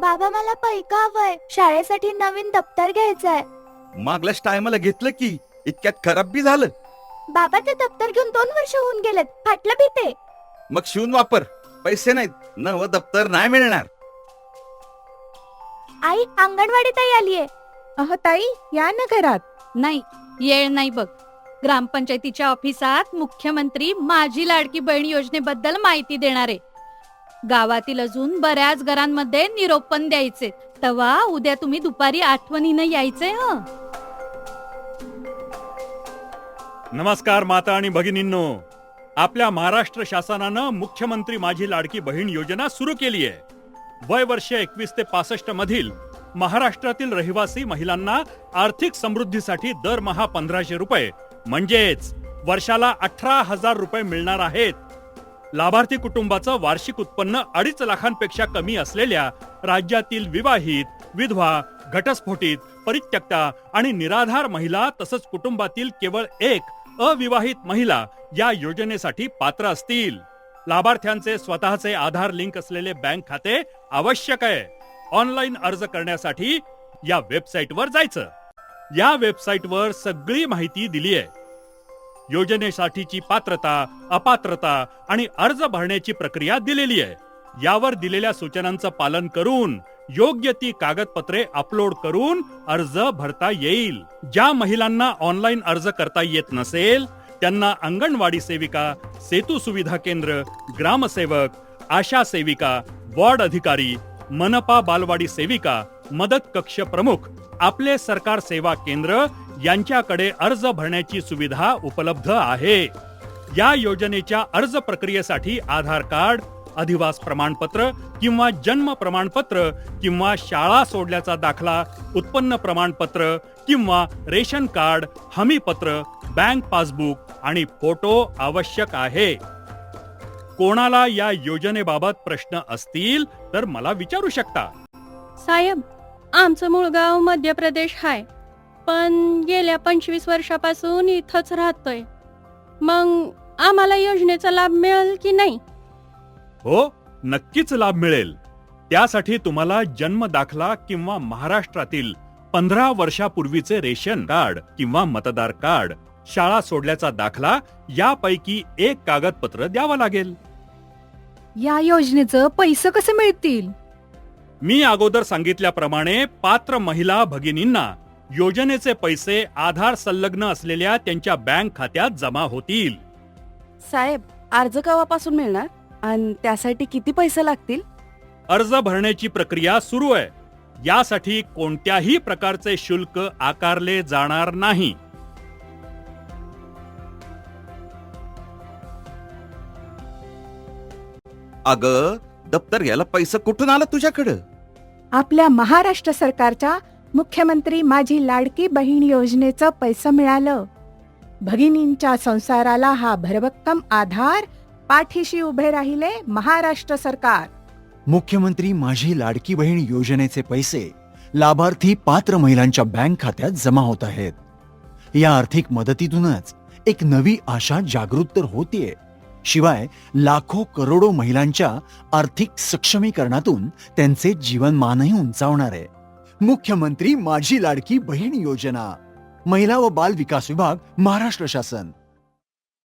बाबा मला पैका हवंय शाळेसाठी नवीन दप्तर घ्यायचंय. मागल्याच टायमाला घेतलं की इतक्यात खराब बी झालं. बाबा ते दप्तर घेऊन दोन वर्ष होऊन गेलेत. फाटलं बी ते. मग शिवून वापर. पैसे नाहीत. नवं दप्तर नाही मिळणार. आई अंगणवाडी ताई आलीये. अहो ताई या ना घरात. नाही येळ नाही बघ. ग्रामपंचायतीच्या ऑफिसात मुख्यमंत्री माझी लाडकी बहीण योजनेबद्दल माहिती देणार. आहे गावातील अजून बऱ्याच घरांमध्ये निरोपण द्यायचे. तेव्हा उद्या तुम्ही दुपारी आठवणीनं यायचे हं. नमस्कार माता आणि भगिनींनो. आपल्या महाराष्ट्र शासनानं मुख्यमंत्री माझी लाडकी बहीण योजना सुरू केली आहे. वय वर्ष एकवीस ते पासष्ट मधील महाराष्ट्रातील रहिवासी महिलांना आर्थिक समृद्धीसाठी दरमहा पंधराशे रुपये म्हणजेच वर्षाला अठरा हजार रुपये मिळणार आहेत. लाभार्थी कुटुंबाचं वार्षिक उत्पन्न अडीच लाखांपेक्षा कमी असलेल्या राज्यातील विवाहित विधवा घटस्फोटित परित्यक्ता आणि निराधार महिला तसंच कुटुंबातील केवळ एक अविवाहित महिला या योजनेसाठी पात्र असतील. लाभार्थ्यांचे स्वतःचे आधार लिंक असलेले बँक खाते आवश्यक आहे. ऑनलाईन अर्ज करण्यासाठी या वेबसाईटवर जायचं. या वेबसाईटवर सगळी माहिती दिली आहे. योजनेसाठीची पात्रता अपात्रता आणि अर्ज भरण्याची प्रक्रिया दिलेली आहे. यावर दिलेल्या सूचनांचं पालन करून योग्य ती कागदपत्रे अपलोड करून अर्ज भरता येईल. ज्या महिलांना ऑनलाईन अर्ज करता येत नसेल त्यांना अंगणवाडी सेविका सेतू सुविधा केंद्र ग्रामसेवक आशा सेविका वॉर्ड अधिकारी मनपा बालवाडी सेविका मदत कक्ष प्रमुख आपले सरकार सेवा केंद्र यांच्याकडे अर्ज भरण्याची सुविधा उपलब्ध आहे. या योजनेच्या अर्ज प्रक्रियेसाठी आधार कार्ड अधिवास प्रमाणपत्र किंवा जन्म प्रमाणपत्र किंवा शाळा सोडल्याचा दाखला उत्पन्न प्रमाणपत्र किंवा रेशन कार्ड हमीपत्र बँक पासबुक आणि फोटो आवश्यक आहे. कोणाला या योजनेबाबत प्रश्न असतील तर मला विचारू शकता. साहेब आमचं मूळ गाव मध्य प्रदेश हाय. पण गेल्या पंचवीस वर्षापासून इथंच राहतोय. मग आम्हाला योजनेचा लाभ मिळेल की नाही? हो नक्कीच लाभ मिळेल. त्यासाठी तुम्हाला जन्म दाखला किंवा महाराष्ट्रातील पंधरा वर्षापूर्वीचे रेशन कार्ड किंवा मतदार कार्ड शाळा सोडल्याचा दाखला यापैकी एक कागदपत्र द्यावं लागेल. या योजनेचं पैसे कसे मिळतील? मी अगोदर सांगितल्याप्रमाणे पात्र महिला भगिनींना योजनेचे पैसे आधार संलग्न असलेल्या त्यांच्या बँक खात्यात जमा होतील. साहेब अर्ज केव्हापासून मिळणार? आणि त्यासाठी किती पैसे लागतील? अर्ज भरण्याची प्रक्रिया सुरू आहे. यासाठी कोणत्याही प्रकारचे शुल्क आकारले जाणार नाही. अग दप्तर घ्यायला पैसा कुठून आला तुझ्याकडं? आपल्या महाराष्ट्र सरकारच्या मुख्यमंत्री माझी लाडकी बहीण योजनेचं पैसं मिळालं. भगिनींच्या संसाराला हा भरभक्कम आधार पाठीशी उभे राहिले महाराष्ट्र सरकार. मुख्यमंत्री माझी लाडकी बहीण योजनेचे पैसे लाभार्थी पात्र महिलांच्या बँक खात्यात जमा होत आहेत. या आर्थिक मदतीतूनच एक नवी आशा जागृत तर होतीये. शिवाय लाखो करोडो महिलांच्या आर्थिक सक्षमीकरणातून त्यांचे जीवनमानही उंचावणार आहे. मुख्यमंत्री माझी लाडकी बहीण योजना महिला व बाल विकास विभाग महाराष्ट्र शासन.